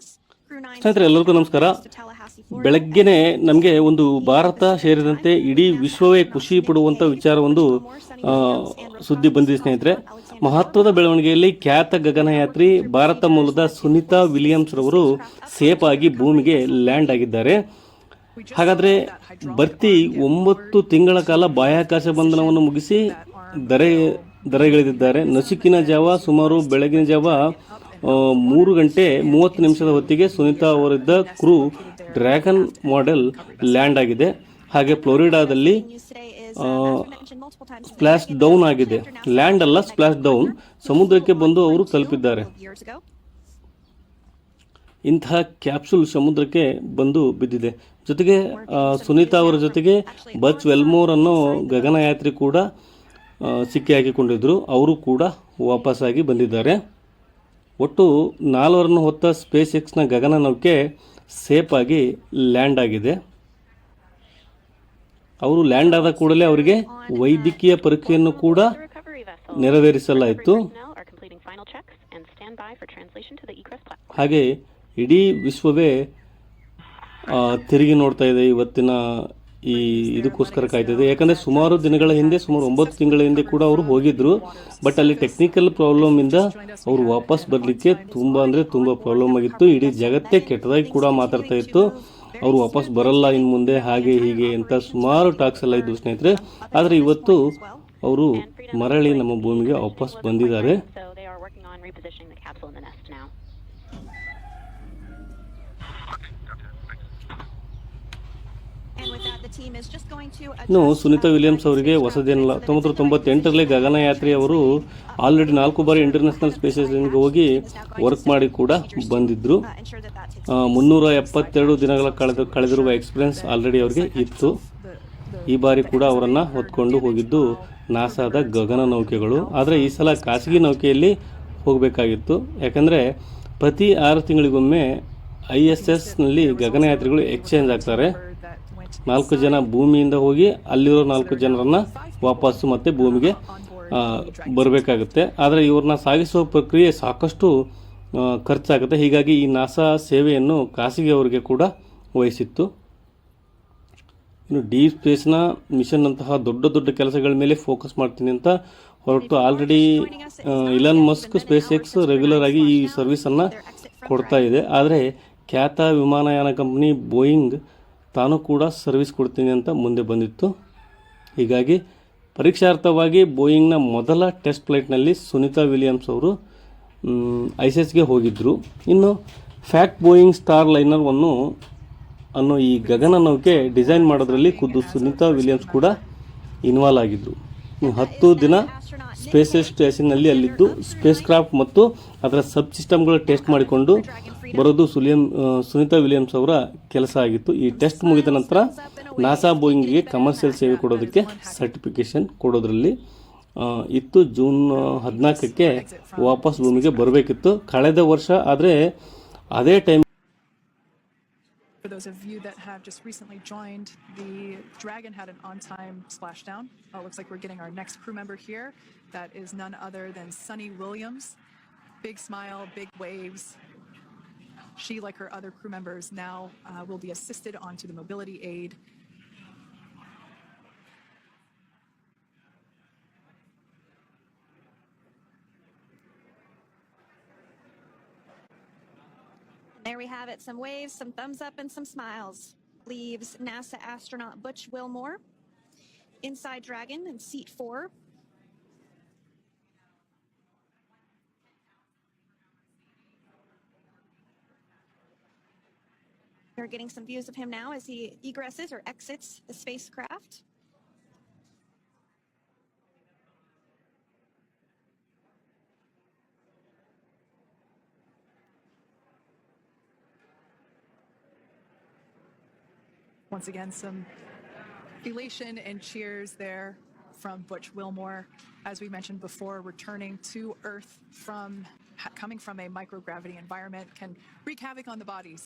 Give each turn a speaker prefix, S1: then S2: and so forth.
S1: ಸ್ನೇಹಿತರೆ ಎಲ್ಲರಿಗೂ ನಮಸ್ಕಾರ. ಬೆಳಗ್ಗೆನೆ ನಮಗೆ ಒಂದು ಭಾರತ ಸೇರಿದಂತೆ ಇಡೀ ವಿಶ್ವವೇ ಖುಷಿ ಪಡುವಂಥ ವಿಚಾರ ಒಂದು ಸುದ್ದಿ ಬಂದಿದೆ ಸ್ನೇಹಿತರೆ. ಮಹತ್ವದ ಬೆಳವಣಿಗೆಯಲ್ಲಿ ಖ್ಯಾತ ಗಗನಯಾತ್ರಿ ಭಾರತ ಮೂಲದ ಸುನಿತಾ ವಿಲಿಯಮ್ಸ್ ರವರು ಸೇಫ್ ಆಗಿ ಭೂಮಿಗೆ ಲ್ಯಾಂಡ್ ಆಗಿದ್ದಾರೆ. ಹಾಗಾದರೆ ಬರ್ತಿ ಒಂಬತ್ತು ತಿಂಗಳ ಕಾಲ ಬಾಹ್ಯಾಕಾಶ ಬಂಧನವನ್ನು ಮುಗಿಸಿ ದರೆ ದರೆಗಿಳಿದಿದ್ದಾರೆ. ನಸುಕಿನ ಜಾವ ಸುಮಾರು ಬೆಳಗಿನ ಜಾವ ಮೂರು ಗಂಟೆ ಮೂವತ್ತು ನಿಮಿಷದ ಹೊತ್ತಿಗೆ ಸುನೀತಾ ಅವರಿದ್ದ ಕ್ರೂ ಡ್ರ್ಯಾಗನ್ ಮಾಡೆಲ್ ಲ್ಯಾಂಡ್ ಆಗಿದೆ. ಹಾಗೆ ಫ್ಲೋರಿಡಾದಲ್ಲಿ ಸ್ಪ್ಲಾಶ್ ಡೌನ್ ಆಗಿದೆ. ಲ್ಯಾಂಡ್ ಅಲ್ಲ, ಸ್ಪ್ಲಾಶ್ ಡೌನ್. ಸಮುದ್ರಕ್ಕೆ ಬಂದು ಅವರು ತಲುಪಿದ್ದಾರೆ. ಇಂತಹ ಕ್ಯಾಪ್ಸುಲ್ ಸಮುದ್ರಕ್ಕೆ ಬಂದು ಬಿದ್ದಿದೆ. ಜೊತೆಗೆ ಸುನೀತಾ ಅವರ ಜೊತೆಗೆ ಬಚ್ ವೆಲ್ಮೋರ್ ಅನ್ನೋ ಗಗನಯಾತ್ರಿ ಕೂಡ ಸಿಕ್ಕಿ ಹಾಕಿಕೊಂಡಿದ್ರು ಅವರು ಕೂಡ ವಾಪಸ್ಸಾಗಿ ಬಂದಿದ್ದಾರೆ. ಒಟ್ಟು ನಾಲ್ವರನ್ನು ಹೊತ್ತ ಸ್ಪೇಸ್ ಎಕ್ಸ್ನ ಗಗನ ನೌಕೆ ಸೇಫ್ ಲ್ಯಾಂಡ್ ಆಗಿದೆ ಅವರು ಲ್ಯಾಂಡ್ ಆದ ಕೂಡಲೇ ಅವರಿಗೆ ವೈದ್ಯಕೀಯ ಪರೀಕ್ಷೆಯನ್ನು ಕೂಡ ನೆರವೇರಿಸಲಾಯಿತು. ಹಾಗೆ ಇಡೀ ವಿಶ್ವವೇ ತಿರುಗಿ ನೋಡ್ತಾ ಇದೆ ಇವತ್ತಿನ ಈ ಇದಕ್ಕೋಸ್ಕರ ಕಾಯ್ತಿದೆ ಯಾಕಂದರೆ ಸುಮಾರು ದಿನಗಳ ಹಿಂದೆ ಸುಮಾರು ಒಂಬತ್ತು ತಿಂಗಳ ಹಿಂದೆ ಕೂಡ ಅವರು ಹೋಗಿದ್ರು. ಬಟ್ ಅಲ್ಲಿ ಟೆಕ್ನಿಕಲ್ ಪ್ರಾಬ್ಲಮ್ ಇಂದ ಅವರು ವಾಪಸ್ ಬರಲಿಕ್ಕೆ ತುಂಬಾ ಅಂದ್ರೆ ತುಂಬಾ ಪ್ರಾಬ್ಲಮ್ ಆಗಿತ್ತು. ಇಡೀ ಜಗತ್ತೇ ಕೆಟ್ಟದಾಗಿ ಕೂಡ ಮಾತಾಡ್ತಾ ಇತ್ತು ಅವರು ವಾಪಸ್ ಬರಲ್ಲ ಇನ್ನು ಮುಂದೆ ಹಾಗೆ ಹೀಗೆ ಅಂತ ಸುಮಾರು ಟಾಕ್ಸ್ ಎಲ್ಲ ಇದ್ದು ಸ್ನೇಹಿತರೆ. ಆದರೆ ಇವತ್ತು ಅವರು ಮರಳಿ ನಮ್ಮ ಭೂಮಿಗೆ ವಾಪಸ್ ಬಂದಿದ್ದಾರೆ. ಇನ್ನು ಸುನೀತಾ ವಿಲಿಯಮ್ಸ್ ಅವರಿಗೆ ಹೊಸದೇನಲ್ಲ ಹತ್ತೊಂಬತ್ತು ತೊಂಬತ್ತೆಂಟರಲ್ಲಿ ಗಗನಯಾತ್ರಿ ಅವರು ಆಲ್ರೆಡಿ ನಾಲ್ಕು ಬಾರಿ ಇಂಟರ್ನ್ಯಾಷನಲ್ ಸ್ಪೇಸ್ ಸ್ಟೇಷನ್ಗೆ ಹೋಗಿ ವರ್ಕ್ ಮಾಡಿ ಕೂಡ ಬಂದಿದ್ದರು ಆ, ಮುನ್ನೂರ ಎಪ್ಪತ್ತೆರಡು ದಿನಗಳ ಕಳೆದ ಕಳೆದಿರುವ ಎಕ್ಸ್ಪೀರಿಯನ್ಸ್ ಆಲ್ರೆಡಿ ಅವರಿಗೆ ಇತ್ತು. ಈ ಬಾರಿ ಕೂಡ ಅವರನ್ನು ಹೊತ್ಕೊಂಡು ಹೋಗಿದ್ದು ನಾಸಾದ ಗಗನ ನೌಕೆಗಳು. ಆದರೆ ಈ ಸಲ ಖಾಸಗಿ ನೌಕೆಯಲ್ಲಿ ಹೋಗಬೇಕಾಗಿತ್ತು. ಯಾಕಂದರೆ ಪ್ರತಿ ಆರು ತಿಂಗಳಿಗೊಮ್ಮೆ ಐ ಎಸ್ ಎಸ್ನಲ್ಲಿ ಗಗನಯಾತ್ರಿಗಳು ಎಕ್ಸ್ಚೇಂಜ್ ಆಗ್ತಾರೆ. ನಾಲ್ಕು ಜನ ಭೂಮಿಯಿಂದ ಹೋಗಿ ಅಲ್ಲಿರೋ ನಾಲ್ಕು ಜನರನ್ನ ವಾಪಸ್ಸು ಮತ್ತೆ ಭೂಮಿಗೆ ಬರಬೇಕಾಗುತ್ತೆ. ಆದರೆ ಇವ್ರನ್ನ ಸಾಗಿಸುವ ಪ್ರಕ್ರಿಯೆ ಸಾಕಷ್ಟು ಖರ್ಚಾಗುತ್ತೆ. ಹೀಗಾಗಿ ಈ ನಾಸಾ ಸೇವೆಯನ್ನು ಖಾಸಗಿಯವರಿಗೆ ಕೂಡ ವಹಿಸಿತ್ತು. ಇನ್ನು ಡೀಪ್ ಸ್ಪೇಸ್ನ ಮಿಷನ್ ಅಂತಹ ದೊಡ್ಡ ದೊಡ್ಡ ಕೆಲಸಗಳ ಮೇಲೆ ಫೋಕಸ್ ಮಾಡ್ತೀನಿ ಅಂತ ಹೊರಟು already Elon Musk SpaceX regular ಆಗಿ ಈ ಸರ್ವಿಸನ್ನು ಕೊಡ್ತಾ ಇದೆ. ಆದರೆ ಖ್ಯಾತ ವಿಮಾನಯಾನ ಕಂಪನಿ ಬೋಯಿಂಗ್ ತಾನು ಕೂಡ ಸರ್ವಿಸ್ ಕೊಡ್ತೀನಿ ಅಂತ ಮುಂದೆ ಬಂದಿತ್ತು. ಹೀಗಾಗಿ ಪರೀಕ್ಷಾರ್ಥವಾಗಿ ಬೋಯಿಂಗ್ನ ಮೊದಲ ಟೆಸ್ಟ್ ಫ್ಲೈಟ್ನಲ್ಲಿ ಸುನಿತಾ ವಿಲಿಯಮ್ಸ್ ಅವರು ಐಸೆಸ್ಗೆ ಹೋಗಿದ್ದರು ಇನ್ನು ಫ್ಯಾಕ್ಟ್ ಬೋಯಿಂಗ್ ಸ್ಟಾರ್ ಲೈನರ್ವನ್ನು ಅನ್ನೋ ಈ ಗಗನ ನೌಕೆ ಡಿಸೈನ್ ಮಾಡೋದ್ರಲ್ಲಿ ಖುದ್ದು ಸುನಿತಾ ವಿಲಿಯಮ್ಸ್ ಕೂಡ ಇನ್ವಾಲ್ವ್ ಆಗಿದ್ದರು ಹತ್ತು ದಿನ ಸ್ಪೇಸ್ ಸ್ಟೇಷನ್ನಲ್ಲಿ ಅಲ್ಲಿದ್ದು ಸ್ಪೇಸ್ ಕ್ರಾಫ್ಟ್ ಮತ್ತು ಅದರ ಸಬ್ ಸಿಸ್ಟಮ್ಗಳ ಟೆಸ್ಟ್ ಮಾಡಿಕೊಂಡು ಬರೋದು ಸುಲಿಯಂ ಸುನಿತಾ ವಿಲಿಯಮ್ಸ್ ಅವರ ಕೆಲಸ ಆಗಿತ್ತು ಈ ಟೆಸ್ಟ್ ಮುಗಿದ ನಂತರ ನಾಸಾ ಬೋಯಿಂಗ್ಗೆ ಕಮರ್ಷಿಯಲ್ ಸೇವೆ ಕೊಡೋದಕ್ಕೆ ಸರ್ಟಿಫಿಕೇಶನ್ ಕೊಡೋದ್ರಲ್ಲಿ ಇತ್ತು ಜೂನ್ ಹದಿನಾಲ್ಕಕ್ಕೆ ವಾಪಸ್ ಭೂಮಿಗೆ ಬರಬೇಕಿತ್ತು ಕಳೆದ ವರ್ಷ ಆದರೆ ಅದೇ time
S2: For those of you that have just recently joined, the Dragon had an on-time splashdown. Oh, looks like we're getting our next crew member here. That is none other than Sunny Williams. Big smile, big waves. She, like her other crew members, now uh, will be assisted onto the mobility aid.
S3: There we have it. Some waves, some thumbs up, and some smiles. Leaves NASA astronaut Butch Wilmore inside Dragon in seat four. We're getting some views of him now as he egresses or exits the spacecraft.
S2: Once again, some elation and cheers there from Butch Wilmore. As we mentioned before, returning to Earth from coming from a microgravity environment can wreak havoc on the bodies